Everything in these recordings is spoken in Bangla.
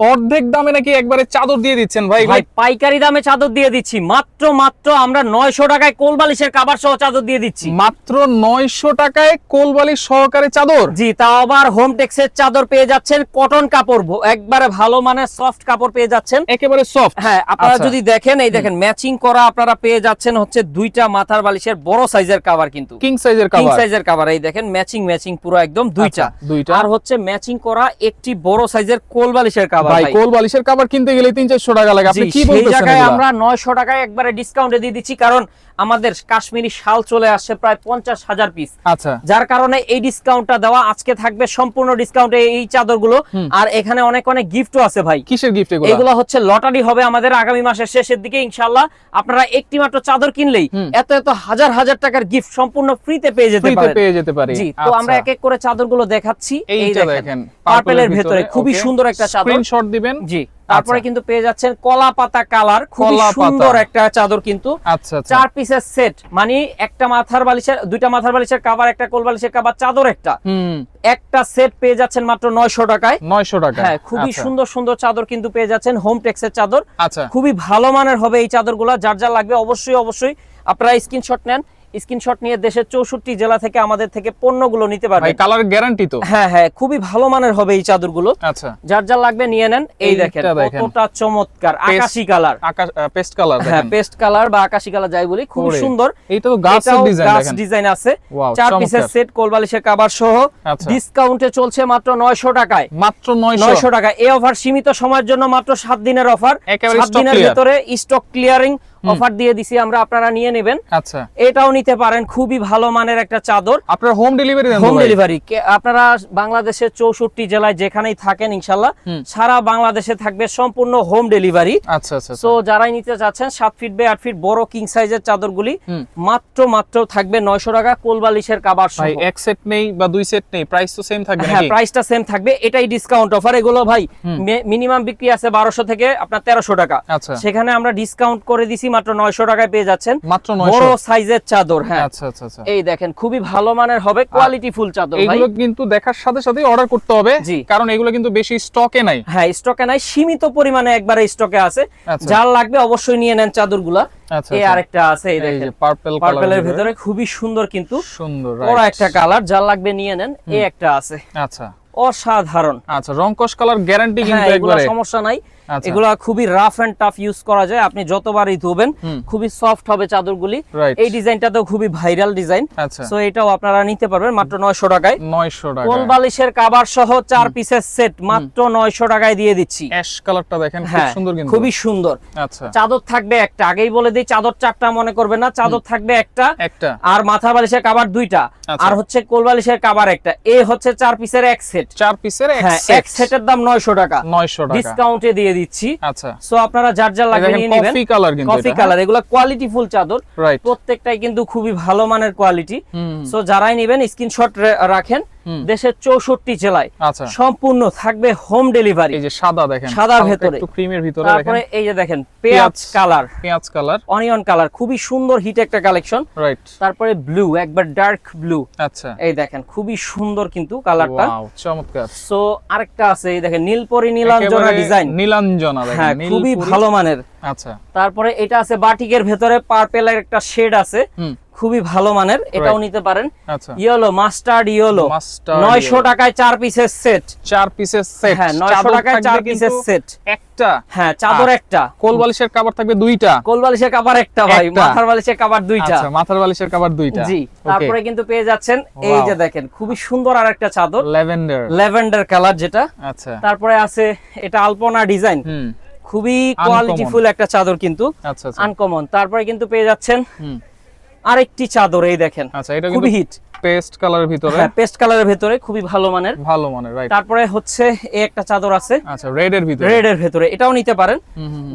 অর্ধেক দামে নাকি একবারে চাদর দিয়ে দিচ্ছেন ভাই ভাই পাইকারি দামে চাদর দিয়ে দিচ্ছি। মাত্র মাত্র আমরা নয়শো টাকায় কোল বালিশের কাবার সহ চাদর দিয়ে দিচ্ছি। মাত্র নয়শো টাকায় কোলবালি সহকারে চাদর? জি তাও আবার হোম টেক্সের চাদর পেয়ে যাচ্ছেন কটন কাপড় একবারে ভালো মানের সফট কাপড় পেয়ে যাচ্ছেন। একেবারে সফট হ্যাঁ আপনারা আচ্ছা। যদি দেখেন এই দেখেন ম্যাচিং করা আপনারা পেয়ে যাচ্ছেন হচ্ছে দুইটা মাথার বালিশের বড় সাইজের কাভার কিন্তু। কিং সাইজের কিং সাইজের কাভার এই দেখেন ম্যাচিং ম্যাচিং পুরো একদম দুইটা। আচ্ছা, দুইটা। আর হচ্ছে ম্যাচিং করা একটি বড় সাইজের কোল বালিশের কাভার ভাই কোল বালিশের কাভার কিনতে গেলে তিন চারশো টাকা লাগে। আপনি কি বলতেছেন জায়গায় আমরা নয়শো টাকায় একবারে ডিসকাউন্টে দিয়ে দিচ্ছি কারণ আমাদের কাশ্মীরি শাল চলে আসছে প্রায় পঞ্চাশ হাজার পিস আচ্ছা। যার কারণে এই ডিসকাউন্টটা দেওয়া আজকে থাকবে সম্পূর্ণ ডিসকাউন্টে এই চাদরগুলো। আর এখানে অনেক অনেক গিফটও আছে ভাই। কিসের গিফট এগুলো? এগুলো হচ্ছে লটারি হবে আমাদের আগামী মাসের শেষের দিকে ইনশাল্লাহ আপনারা একটি মাত্র চাদর কিনলেই এত এত হাজার হাজার টাকার গিফট সম্পূর্ণ ফ্রিতে পেয়ে যেতে পারেন। পেয়ে যেতে পারি। জি তো আমরা এক এক করে চাদরগুলো দেখাচ্ছি। এই দেখেন পার্পেলের ভেতরে খুবই সুন্দর একটা চাদর। স্ক্রিনশট দিবেন। জি তারপরে আচ্ছা। কিন্তু পেয়ে যাচ্ছেন কলা পাতা কালার পাতা। সুন্দর একটা চাদর কিন্তু। আচ্ছা আচ্ছা। চার পিসের সেট মানে একটা মাথার বালিশের দুইটা মাথার বালিশের কাবার একটা কোল বালিশের কাবার চাদর একটা। একটা সেট পেয়ে যাচ্ছেন মাত্র নয়শো টাকায়। নয়শো টাকা হ্যাঁ খুবই সুন্দর সুন্দর চাদর কিন্তু পেয়ে যাচ্ছেন হোম টেক্সের চাদর। আচ্ছা। খুবই ভালো মানের হবে এই চাদর চাদরগুলো যার যা লাগবে অবশ্যই অবশ্যই আপনারা স্ক্রিনশট নেন। স্ক্রিনশট নিয়ে দেশের চৌষট্টি জেলা থেকে আমাদের থেকে পণ্যগুলো নিতে ভাই পারবেন কালার গ্যারান্টি তো। হ্যাঁ হ্যাঁ খুবই ভালো মানের হবে এই চাদরগুলো। আচ্ছা। যার যা লাগবে নিয়ে নেন। এই দেখেন। কতটা চমৎকার আকাশি কালার আকাশ পেস্ট কালার হ্যাঁ পেস্ট কালার বা আকাশি কালার যাই বলি খুব সুন্দর। এইটা তো গাছের ডিজাইন গাছ ডিজাইন আছে। চার পিসের সেট কোলবালিশের কাবার সহ। আচ্ছা। ডিসকাউন্টে চলছে মাত্র নয়শো টাকায়। মাত্র নয়শো। নয়শো টাকা এই অফার সীমিত সময়ের জন্য মাত্র সাত দিনের অফার একেবারে সাত stock দিনের clear। ভেতরে স্টক ক্লিয়ারিং অফার দিয়ে দিছি আমরা আপনারা নিয়ে নেবেন। আচ্ছা। এটাও নিতে পারেন খুবই ভালো মানের একটা চাদর। আপনার হোম ডেলিভারি দেন হোম ডেলিভারি আপনারা বাংলাদেশের চৌষট্টি জেলায় যেখানেই থাকেন ইনশাল্লাহ সারা বাংলাদেশে থাকবে সম্পূর্ণ হোম ডেলিভারি আচ্ছা আচ্ছা সো যারাই নিতে চাচ্ছেন সাত ফিট বাই আট ফিট বড় কিং সাইজের চাদরগুলি মাত্র মাত্র থাকবে নয়শো টাকা কোলবালিশের কাবার সহ। ভাই এক সেট নেই বা দুই সেট নেই প্রাইস তো সেম থাকবে হ্যাঁ প্রাইসটা সেম থাকবে এটাই ডিসকাউন্ট অফার এগুলো ভাই মিনিমাম বিক্রি আছে বারোশো থেকে আপনার তেরোশো টাকা। আচ্ছা। সেখানে আমরা ডিসকাউন্ট করে দিছি মাত্র নয়শো টাকায় পেয়ে যাচ্ছেন। মাত্র 900 বড় সাইজের চাদর হ্যাঁ। আচ্ছা আচ্ছা আচ্ছা। এই দেখেন খুবই ভালো মানের হবে কোয়ালিটি ফুল চাদর ভাই। এগুলো কিন্তু দেখার সাথে সাথে অর্ডার করতে হবে। কারণ এগুলো কিন্তু বেশি স্টকে নাই। হ্যাঁ স্টকে নাই সীমিত পরিমাণে একবারে স্টকে আছে। আচ্ছা। যার লাগবে অবশ্যই নিয়ে নেন চাদরগুলা। আচ্ছা, এই আচ্ছা। আরেকটা আছে এই এই দেখেন। পার্পল পার্পেলের ভেতরে। খুবই সুন্দর কিন্তু সুন্দর বড় একটা কালার যার লাগবে নিয়ে নেন এই একটা আছে। আচ্ছা। অসাধারণ। আচ্ছা রংকশ কালার গ্যারান্টি হ্যাঁ কিন্তু একবারে। সমস্যা নাই। এগুলা খুবই রাফ এন্ড টাফ ইউজ করা যায়। আপনি যতবারই ধোবেন খুবই সফট হবে চাদরগুলি. এই ডিজাইনটা তো খুবই ভাইরাল ডিজাইন আচ্ছা। সো এটাও আপনারা নিতে পারবেন মাত্র নয়শো টাকায়। 900 টাকা কোল বালিশের কাবার সহ চার পিসের সেট মাত্র নয়শো টাকায় দিয়ে দিচ্ছি। অ্যাশ কালারটা দেখেন খুব হ্যাঁ সুন্দর কিন্তু। খুবই সুন্দর। আচ্ছা। চাদর থাকবে একটা। আগেই বলে দিই চাদর চারটা মনে করবে না। চাদর থাকবে একটা। একটা। আর মাথা বালিশের কাবার দুইটা। আচ্ছা। আর হচ্ছে কোল বালিশের কাবার একটা। এ হচ্ছে চার পিসের এক সেট চার পিসের এক হ্যাঁ এক সেটের দাম নয়শো টাকা। 900 টাকা। ডিসকাউন্টে দিয়ে দিচ্ছি। আচ্ছা। সো আপনারা যার যার লাগবে নিয়ে নেবেন। কফি কালার কিন্তু কফি কালার এগুলো কোয়ালিটি ফুল চাদর। প্রত্যেকটাই কিন্তু খুবই ভালো মানের কোয়ালিটি সো যারাই নেবেন স্ক্রিনশট রাখেন। দেশের চৌষট্টি জেলায় আচ্ছা। সম্পূর্ণ থাকবে হোম ডেলিভারি এই যে সাদা দেখেন সাদা ভেতরে। একটু ক্রিমের ভিতরে তারপরে এই যে দেখেন পেঁয়াজ। কালার পেঁয়াজ কালার অনিয়ন কালার খুবই সুন্দর হিট একটা কালেকশন রাইট তারপরে ব্লু একবার ডার্ক ব্লু আচ্ছা। এই দেখেন খুবই সুন্দর কিন্তু কালারটা চমৎকার। সো আরেকটা আছে এই দেখেন নীলপরি নীলাঞ্জনা ডিজাইন নীলাঞ্জনা দেখেন হ্যাঁ খুবই ভালো মানের। আচ্ছা। তারপরে এটা আছে বাটিকের ভেতরে পার্পেলের একটা শেড আছে। খুবই ভালো মানের এটাও নিতে পারেন। আচ্ছা। ইয়েলো মাস্টার্ড ইয়েলো Mustard নয়শো yellow। টাকায় চার পিসের সেট চার পিসের সেট হ্যাঁ নয়শো টাকায় চার পিসের সেট একটা। হ্যাঁ চাদর একটা। কোল বালিশের কভার থাকবে দুইটা। কোল বালিশের কাবার একটা ভাই মাথার বালিশের কাবার দুইটা। আচ্ছা মাথার বালিশের কভার দুইটা। জি তারপরে কিন্তু পেয়ে যাচ্ছেন এই যে দেখেন খুবই সুন্দর আর একটা চাদর। ল্যাভেন্ডার ল্যাভেন্ডার কালার যেটা। আচ্ছা। তারপরে আছে এটা আলপনা ডিজাইন খুবই কোয়ালিটিফুল একটা চাদর কিন্তু। আচ্ছা আচ্ছা। আনকমন তারপরে কিন্তু পেয়ে যাচ্ছেন আরেকটি চাদর এই দেখেন। আচ্ছা এটা খুবই হিট পেস্ট কালারের ভিতরে। হ্যাঁ পেস্ট কালারের ভেতরে খুবই ভালো মানের। ভালো মানে রাইট তারপরে হচ্ছে এই একটা চাদর আছে আচ্ছা রেড এর ভিতরে। রেড এর ভেতরে এটাও নিতে পারেন।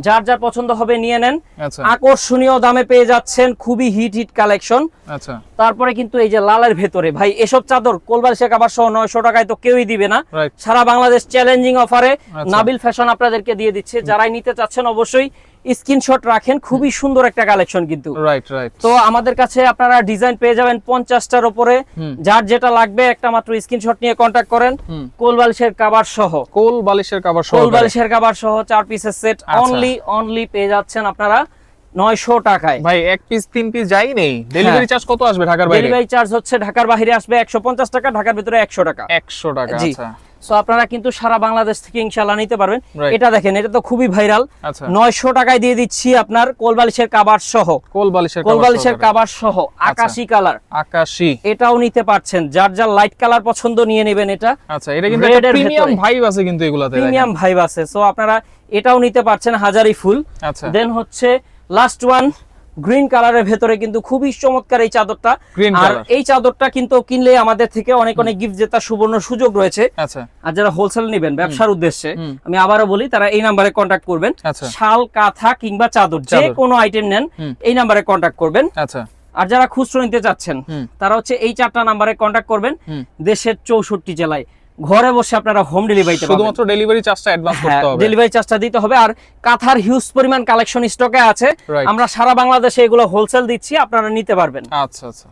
যার যার পছন্দ হবে নিয়ে নেন। আচ্ছা। আকর্ষণীয় দামে পেয়ে যাচ্ছেন খুবই হিট হিট কালেকশন আচ্ছা। তারপরে কিন্তু এই যে লালের ভেতরে ভাই এসব চাদর কোলবার শেখ আবার সহ নয়শো টাকায় তো কেউই দিবে না। সারা বাংলাদেশ চ্যালেঞ্জিং অফারে। নাবিল ফ্যাশন আপনাদেরকে দিয়ে দিচ্ছে। যারাই নিতে চাচ্ছেন অবশ্যই স্ক্রিনশট রাখেন খুবই সুন্দর একটা কালেকশন কিন্তু। রাইট রাইট তো আমাদের কাছে আপনারা ডিজাইন পেয়ে যাবেন পঞ্চাশটার উপরে। যার যেটা লাগবে একটা মাত্র স্ক্রিনশট নিয়ে কন্ট্যাক্ট করেন। কোল বালিশের কাবার সহ। কোল বালিশের কভার সহ কোল বালিশের কাবার সহ চার পিসের সেট। অনলি অনলি পেয়ে যাচ্ছেন আপনারা নয়শো টাকায়। ভাই এক পিস তিন পিস যাই নেই। ডেলিভারি চার্জ কত আসবে ঢাকার বাইরে? ডেলিভারি চার্জ হচ্ছে ঢাকার বাইরে আসবে একশো পঞ্চাশ টাকা ঢাকার ভিতরে একশো টাকা। একশো টাকা জি। আচ্ছা। সো আপনারা কিন্তু সারা বাংলাদেশ থেকে ইনশাল্লাহ নিতে পারবেন। এটা দেখেন এটা তো খুবই ভাইরাল। আচ্ছা। নয়শো টাকায় দিয়ে দিচ্ছি আপনার কোলবালিশের কাবার সহ। কোল বালিশের কোলবালিশের cover কাবার সহ আকাশি কালার। আকাশি। এটাও নিতে পারছেন। যার যার লাইট কালার পছন্দ নিয়ে নেবেন এটা। আচ্ছা এটা কিন্তু একটা প্রিমিয়াম ভাইব আছে কিন্তু এগুলাতে প্রিমিয়াম ভাইব আছে। সো আপনারা এটাও নিতে পারছেন হাজারি ফুল। আচ্ছা। দেন হচ্ছে লাস্ট ওয়ান গ্রিন কালারের ভেতরে কিন্তু খুবই চমৎকার এই চাদরটা। আর এই চাদরটা কিন্তু কিনলে আমাদের থেকে অনেক অনেক গিফট জেতার সুবর্ণ সুযোগ রয়েছে। আচ্ছা। আর যারা হোলসেল নেবেন ব্যবসার উদ্দেশ্যে আমি আবারও বলি তারা এই নাম্বারে কন্ট্যাক্ট করবেন। আচ্ছা। শাল কাঁথা কিংবা চাদর যে কোনো আইটেম নেন এই নাম্বারে কন্ট্যাক্ট করবেন। আচ্ছা। আর যারা খুচরো নিতে চাচ্ছেন তারা হচ্ছে এই চারটা নাম্বারে কন্ট্যাক্ট করবেন। দেশের চৌষট্টি জেলায়। ঘরে বসে আপনারা হোম ডেলিভারি শুধুমাত্র ডেলিভারি চার্জটা অ্যাডভান্স করতে হবে। ডেলিভারি চার্জটা দিতে হবে। আর কাঁথার হিউজ পরিমাণ কালেকশন স্টকে আছে। আমরা সারা বাংলাদেশে এগুলো হোলসেল দিচ্ছি আপনারা নিতে পারবেন। আচ্ছা আচ্ছা।